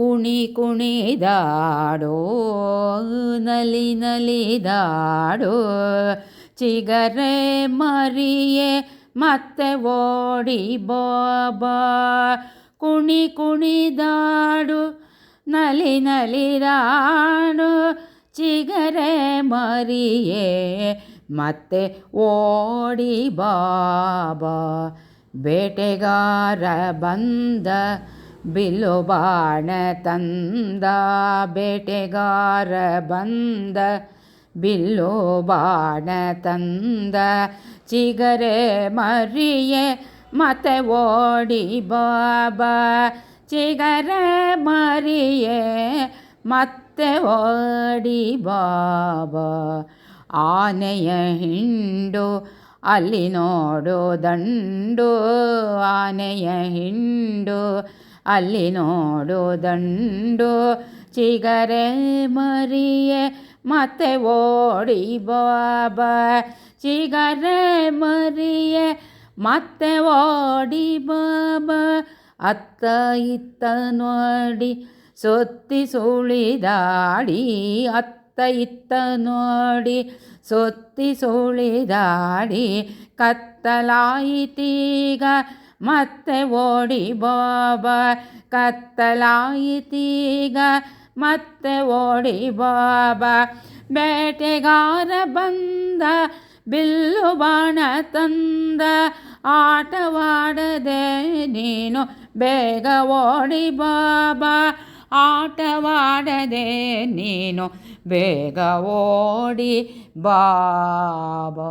ಕುಣಿ ಕುಣಿದಾಡೋ, ನಲಿ ನಲಿದಾಡೋ ಚಿಗರೆ ಮರಿಯೇ, ಮತ್ತೆ ಓಡಿ ಬಾಬಾ. ಕುಣಿ ಕುಣಿದಾಡು, ನಲಿ ನಲಿದಾಡು ಚಿಗರೆ ಮರಿಯೇ, ಮತ್ತೆ ಓಡಿ ಬಾಬಾ. ಬೇಟೆಗಾರ ಬಂದ ಬಿಲ್ಲು ಬಾಣ ತಂದ ಬೇಟೆಗಾರ ಬಂದ. ಬಿಲ್ಲು ಬಾಣ ತಂದ ಚಿಗರೆ ಮರಿಯೆ ಮತ್ತೆ ಓಡಿ ಬಾಬಾ. ಚಿಗರೆ ಮರಿಯೆ ಮತ್ತೆ ಓಡಿ ಬಾಬಾ. ಆನೆಯ ಹಿಂಡು ಅಲ್ಲಿ ನೋಡು ದಂಡು. ಆನೆಯ ಹಿಂಡು ಅಲ್ಲಿ ನೋಡು ದಂಡು ಚಿಗರೆ ಮರಿಯೆ, ಮತ್ತೆ ಓಡಿ ಬಾಬಾ ಚಿಗರೆ ಮರಿಯೆ, ಮತ್ತೆ ಓಡಿ ಬಾಬಾ ಅತ್ತ ಇತ್ತ ನೋಡಿ ಸೊತ್ತಿ ಸುಳಿದಾಡಿ ಅತ್ತ ಇತ್ತ ನೋಡಿ ಸೊತ್ತಿ ಸುಳಿದಾಡಿ, ಕತ್ತಲಾಯಿತೀಗ ಮತ್ತೆ ಓಡಿ ಬಾಬ, ಕತ್ತಲಾಯಿತೀಗ ಮತ್ತೆ ಓಡಿ ಬಾಬ. ಬೇಟೆಗಾರ ಬಂದ, ಬಿಲ್ಲು ಬಾಣ ತಂದ, ಆಟವಾಡದೆ ನೀನು ಬೇಗ ಓಡಿ ಬಾಬಾ. ಆಟವಾಡದೆ ನೀನು ಬೇಗ ಓಡಿ ಬಾಬಾ